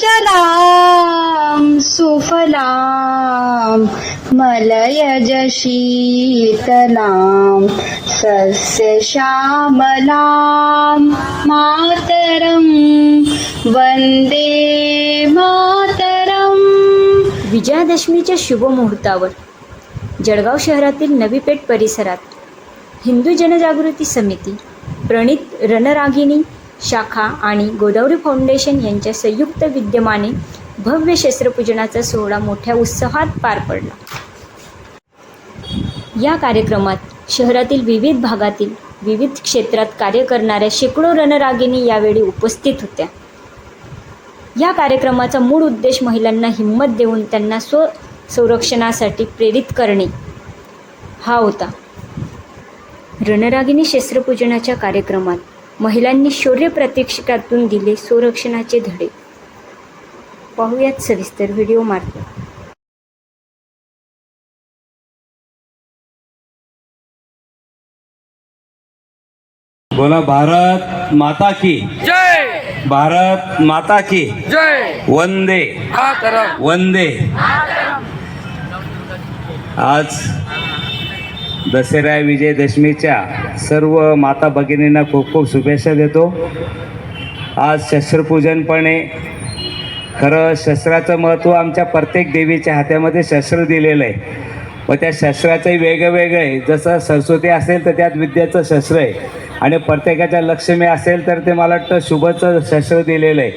Tzalam सुफलाम मलयज शीतलाम सस्य श्यामलाम मातरम वंदे मातरम। विजयादशमीच्या शुभमुहूर्तावर जळगाव शहरातील नवी पेठ परिसरात हिंदू जनजागृती समिती प्रणित रणरागिणी शाखा आणि गोदावरी फाउंडेशन यांच्या संयुक्त विद्यमाने भव्य शस्त्रपूजनाचा सोहळा मोठ्या उत्साहात पार पडला. या कार्यक्रमात शहरातील विविध भागातील विविध क्षेत्रात कार्य करणाऱ्या शेकडो रणरागिणी यावेळी उपस्थित होत्या. या कार्यक्रमाचा मूळ उद्देश महिलांना हिंमत देऊन त्यांना स्व संरक्षणासाठी प्रेरित करणे हा होता. रणरागिणी शस्त्रपूजनाच्या कार्यक्रमात महिलांनी शौर्य प्रतीक्षकातून दिले संरक्षणाचे धडे. पाहूयात सविस्तर व्हिडिओ मार्फत. बोला भारत माता की. जय! भारत माता की. जय! वंदे. मातरम वंदे. आज दसऱ्या विजयदशमीच्या सर्व माता भगिनींना खूप खूप शुभेच्छा देतो. आज शस्त्रपूजनपणे खरं शस्त्राचं महत्त्व आमच्या प्रत्येक देवीच्या हातामध्ये शस्त्र दिलेलं आहे. व त्या शस्त्राचंही वेगळं वेगळं आहे. जसं सरस्वती असेल तर त्यात विद्याचं शस्त्र आहे. आणि प्रत्येकाच्या लक्ष्मी असेल तर ते मला वाटतं शुभचं शस्त्र दिलेलं आहे.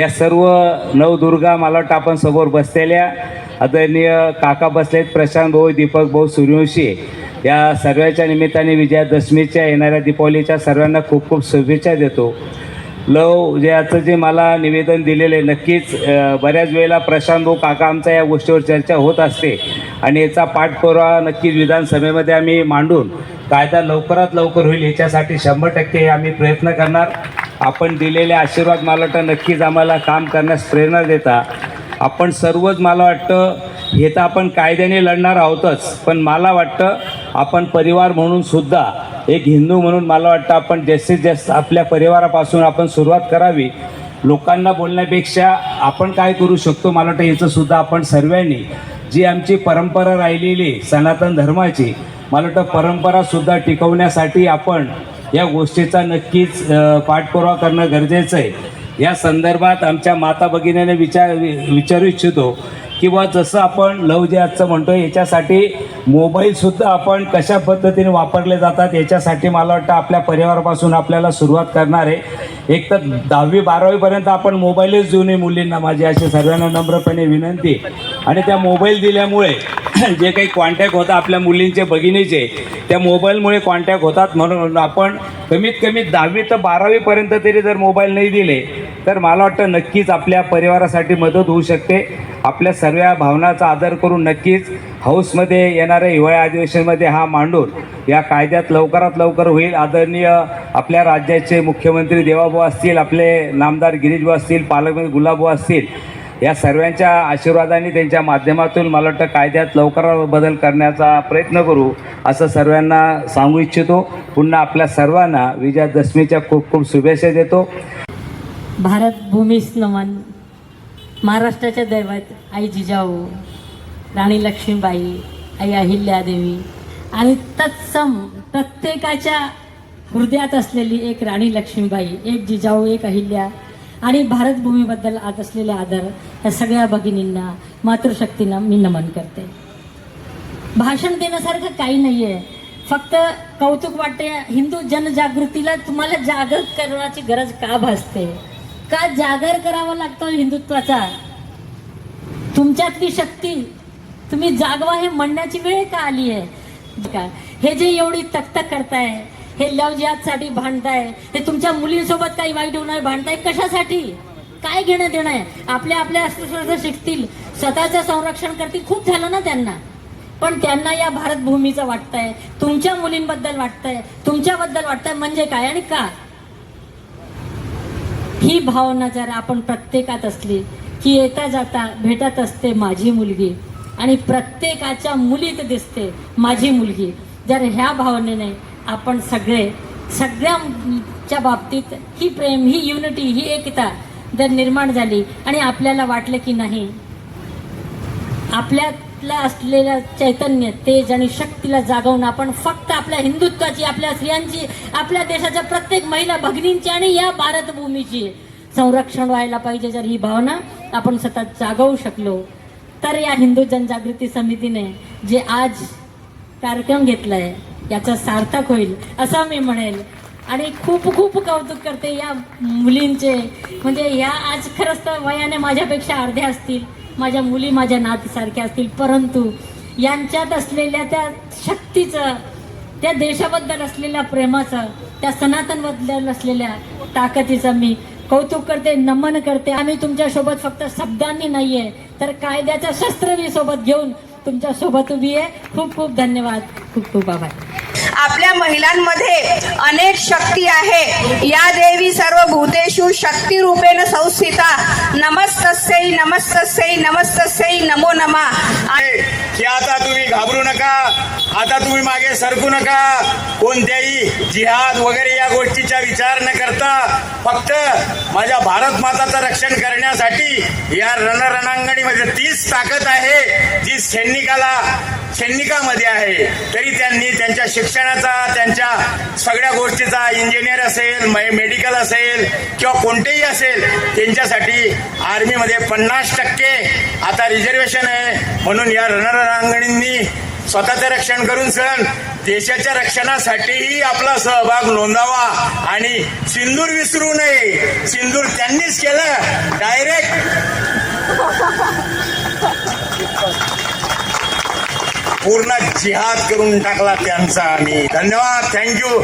या सर्व नवदुर्गा मला वाटतं आपण समोर बसलेल्या आदरणीय काका बसलेत. प्रशांत भाऊ दीपक भाऊ सूर्यवंशी. या सर्वांच्या निमित्ताने विजयादशमीच्या येणाऱ्या दीपावलीच्या सर्वांना खूप खूप शुभेच्छा देतो. लव जे याचं जे मला निवेदन दिलेलं आहे नक्कीच बऱ्याच वेळेला प्रशांत भाऊ काका आमचा या गोष्टीवर चर्चा होत असते. आणि याचा पाठपुरावा नक्कीच विधानसभेमध्ये आम्ही मांडून कायदा लवकरात लवकर होईल याच्यासाठी शंभर टक्के आम्ही प्रयत्न करणार. आपण दिलेले आशीर्वाद मला वाटतं नक्कीच आम्हाला काम करण्यास प्रेरणा देता. आपण सर्वच मला वाटतं हे तर आपण कायद्याने लढणार आहोतच. पण मला वाटतं आपण परिवार म्हणून सुद्धा एक हिंदू म्हणून मला वाटतं आपण जास्तीत जास्त आपल्या परिवारापासून आपण सुरुवात करावी. लोकांना बोलण्यापेक्षा आपण काय करू शकतो? मला वाटतं याचं सुद्धा आपण सर्वांनी जी आमची परंपरा राहिलेली सनातन धर्माची मला वाटतं परंपरासुद्धा टिकवण्यासाठी आपण या गोष्टीचा नक्कीच पाठपुरावा करणं गरजेचं आहे. या संदर्भात आमच्या माता भगिनीने विचार वि- विचारू इच्छितो किंवा जसं आपण लव जॅजचं म्हणतो याच्यासाठी मोबाईलसुद्धा आपण कशा पद्धतीने वापरले जातात याच्यासाठी मला वाटतं आपल्या परिवारापासून आपल्याला सुरुवात करणार आहे. एक तर दहावी बारावीपर्यंत आपण मोबाईलच देऊ नये मुलींना माझी अशी सर्वांना नम्रपणे विनंती. आणि त्या मोबाईल दिल्यामुळे जे काही कॉन्टॅक्ट होता आपल्या मुलींचे भगिनीचे त्या मोबाईलमुळे कॉन्टॅक्ट होतात. म्हणून आपण कमीत कमी दहावी तर बारावीपर्यंत तरी जर मोबाईल नाही दिले तर मला वाटतं नक्कीच आपल्या परिवारासाठी मदत होऊ शकते. आपल्या सर्व भावनाचा आदर करून नक्कीच हाऊसमध्ये येणाऱ्या हिवाळ्या अधिवेशनमध्ये हा मांडून या कायद्यात लवकरात लवकर होईल. आदरणीय आपल्या राज्याचे मुख्यमंत्री देवाभाऊ असतील आपले नामदार गिरीशभाऊ असतील पालकमंत्री गुलाबभाऊ असतील या सर्वांच्या आशीर्वादाने त्यांच्या माध्यमातून मला वाटतं कायद्यात लवकरात बदल करण्याचा प्रयत्न करू असं सर्वांना सांगू इच्छितो. पुन्हा आपल्या सर्वांना विजयादशमीच्या खूप खूप शुभेच्छा देतो. भारत भूमीस नमन महाराष्ट्राच्या दैवत आई जिजाऊ राणी लक्ष्मीबाई आई अहिल्यादेवी आणि तत्सम प्रत्येकाच्या हृदयात असलेली एक राणी लक्ष्मीबाई एक जिजाऊ एक अहिल्या आणि भारतभूमीबद्दल आत असलेले आदर या सगळ्या भगिनींना मातृशक्तींना मी नमन करते. भाषण देण्यासारखं काही नाही आहे फक्त कौतुक वाटते हिंदू जनजागृतीला तुम्हाला जागृत करण्याची गरज का भासते? का जागर करावा लागतो हिंदुत्वाचा? तुमच्यातली शक्ती तुम्ही जागवा हे म्हणण्याची वेळ का आली आहे? का? हे जे एवढी तकतक करताय हे लवसाठी भांडताय हे तुमच्या मुलींसोबत काही वाईट होणार भांडताय कशासाठी? काय घेणं देणं आहे? आपल्या आपल्या अस्तित्वाचं शिकतील स्वतःचं संरक्षण करतील खूप झालं ना त्यांना. पण त्यांना या भारतभूमीचं वाटतंय तुमच्या मुलींबद्दल वाटतंय तुमच्याबद्दल वाटतंय म्हणजे काय आणि का? ही भावना जर आपण प्रत्येकात असली की येता जाता भेटत असते माझी मुलगी आणि प्रत्येकाच्या मुलीत दिसते माझी मुलगी जर ह्या भावनेने आपण सगळे सगळ्यांच्या बाबतीत ही प्रेम ही युनिटी ही एकता जर निर्माण झाली आणि आपल्याला वाटलं की नाही आपल्या आपल्या असलेल्या चैतन्य तेज आणि शक्तीला जागवून आपण फक्त आपल्या हिंदुत्वाची आपल्या स्त्रियांची आपल्या देशाच्या प्रत्येक महिला भगिनींची आणि या भारतभूमीची संरक्षण व्हायला पाहिजे. जर ही भावना आपण सतत जागवू शकलो तर या हिंदू जनजागृती समितीने जे आज कार्यक्रम घेतला आहे याचं सार्थक होईल असं मी म्हणेल आणि खूप खूप कौतुक करते या मुलींचे. म्हणजे या आज खरंच तर वयाने माझ्यापेक्षा अर्ध्या असतील. माझ्या मुली माझ्या नातीसारख्या असतील परंतु यांच्यात असलेल्या त्या शक्तीचं त्या देशाबद्दल असलेल्या प्रेमाचं त्या सनातनबद्दल असलेल्या ताकदीचं मी कौतुक करते नमन करते. आम्ही तुमच्यासोबत फक्त शब्दांनी नाहीये तर कायद्याचं शस्त्र मी सोबत घेऊन तुमच्यासोबत उभी आहे. खूप खूप धन्यवाद. खूप खूप आभार. आपल्या महिलांमध्ये अनेक शक्ती आहे. या देवी सर्व भूतेषु शक्ती रूपेण संस्थिता. नमस्तस्यै नमस्तस्यै नमस्तस्यै नमो नमा. की आता तुम्ही घाबरू नका. आता तुम्ही मागे सरकू नका. कोणत्याही जिहाद वगैरे या गोष्टीचा विचार न करता फक्त माझ्या भारत माताचं रक्षण करण्यासाठी या रणरणांगणीमध्ये तीच ताकद आहे जी सैनिकाला सैनिकामध्ये आहे. तरी त्यांनी त्यांच्या शिक्षणाचा त्यांच्या सगळ्या गोष्टीचा इंजिनियर असेल मेडिकल असेल किंवा कोणतेही असेल त्यांच्यासाठी आर्मीमध्ये पन्नास टक्के आता रिझर्वेशन आहे. म्हणून या रणरांगणींनी स्वतःचं रक्षण करून सण देशाच्या रक्षणासाठीही आपला सहभाग नोंदावा आणि सिंदूर विसरू नये. सिंदूर त्यांनीच केलं. डायरेक्ट पूर्ण जिहाद करून टाकला त्यांचा आम्ही धन्यवाद. थँक्यू